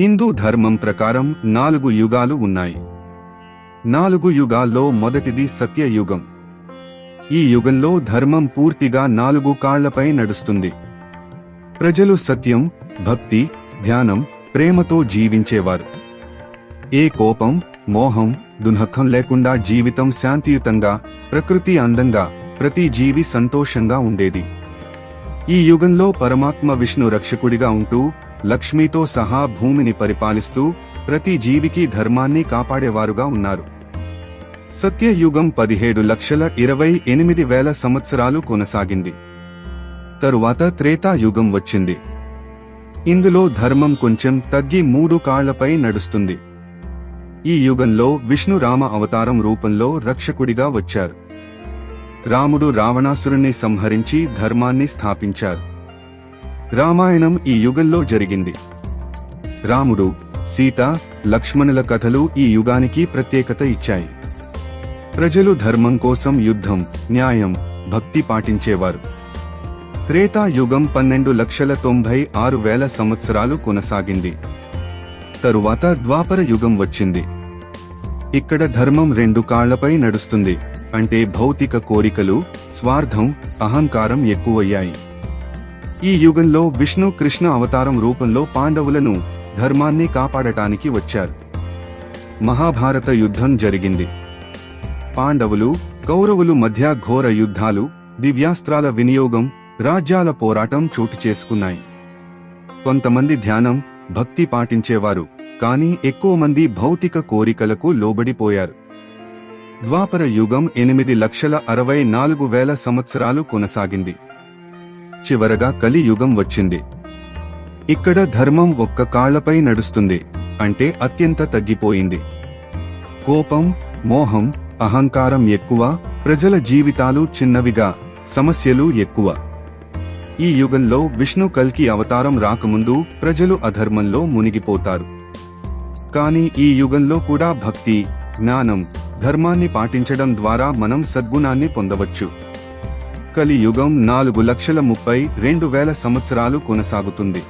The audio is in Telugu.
హిందూ ధర్మం ప్రకారం నాలుగు యుగాలు ఉన్నాయి. నాలుగు యుగాల్లో మొదటిది సత్యయుగం. ఈ యుగంలో ధర్మం పూర్తిగా నాలుగు కాళ్ళపై నడుస్తుంది. ప్రజలు సత్యం భక్తి ధ్యానం ప్రేమతో జీవించేవారు. ఏ కోపం మోహం దునఖం లేకుండా జీవితం శాంతియుతంగా ప్రకృతి అందంగా ప్రతి జీవి సంతోషంగా ఉండేది. ఈ యుగంలో పరమాత్మ విష్ణు రక్షకుడిగా ఉంటూ లక్ష్మితో సహా భూమిని పరిపాలిస్తూ ప్రతి జీవికి ధర్మాన్ని కాపాడేవారుగా ఉన్నారు. సత్యయుగం పదిహేడు లక్షల ఇరవై ఎనిమిది వేల సంవత్సరాలు కొనసాగింది. తరువాత త్రేతాయుగం వచ్చింది. ఇందులో ధర్మం కొంచెం తగ్గి మూడు కాళ్ళపై నడుస్తుంది. ఈ యుగంలో విష్ణు రామ అవతారం రూపంలో రక్షకుడిగా వచ్చారు. రాముడు రావణాసురుణ్ణి సంహరించి ధర్మాన్ని స్థాపించారు. రామాయణం ఈ యుగంలో జరిగింది. రాముడు సీత లక్ష్మణుల కథలు ఈ యుగానికి ప్రత్యేకత ఇచ్చాయి. ప్రజలు ధర్మం కోసం యుద్ధం న్యాయం భక్తి పాటించేవారు. త్రేతా యుగం పన్నెండు లక్షల తొంభై ఆరు వేల సంవత్సరాలు కొనసాగింది. తరువాత ద్వాపర యుగం వచ్చింది. ఇక్కడ ధర్మం రెండు కాళ్ళపై నడుస్తుంది. అంటే భౌతిక కోరికలు స్వార్థం అహంకారం ఎక్కువయ్యాయి. ఈ యుగంలో విష్ణు కృష్ణ అవతారం రూపంలో పాండవులను ధర్మాన్ని కాపాడటానికి వచ్చారు. మహాభారత యుద్ధం జరిగింది. పాండవులు కౌరవులు మధ్య ఘోర యుద్ధాలు దివ్యాస్త్రాల వినియోగం రాజ్యాల పోరాటం చోటు చేసుకున్నాయి. కొంతమంది ధ్యానం భక్తి పాటించేవారు కానీ ఎక్కువ మంది భౌతిక కోరికలకు లోబడిపోయారు. ద్వాపర యుగం ఎనిమిది లక్షల అరవై నాలుగు వేల సంవత్సరాలు కొనసాగింది. చివరగా కలియుగం వచ్చింది. ఇక్కడ ధర్మం ఒక్క కాళ్ళపై నడుస్తుంది అంటే అత్యంత తగ్గిపోయింది. కోపం మోహం అహంకారం ఎక్కువ ప్రజల జీవితాలు చిన్నవిగా సమస్యలు ఎక్కువ. ఈ యుగంలో విష్ణు కల్కి అవతారం రాకముందు ప్రజలు అధర్మంలో మునిగిపోతారు. కానీ ఈ యుగంలో కూడా భక్తి జ్ఞానం ధర్మాన్ని పాటించడం ద్వారా మనం సద్గుణాన్ని పొందవచ్చు. కలియుగం నాలుగు లక్షల ముప్పై రెండు వేల సంవత్సరాలు కొనసాగుతుంది.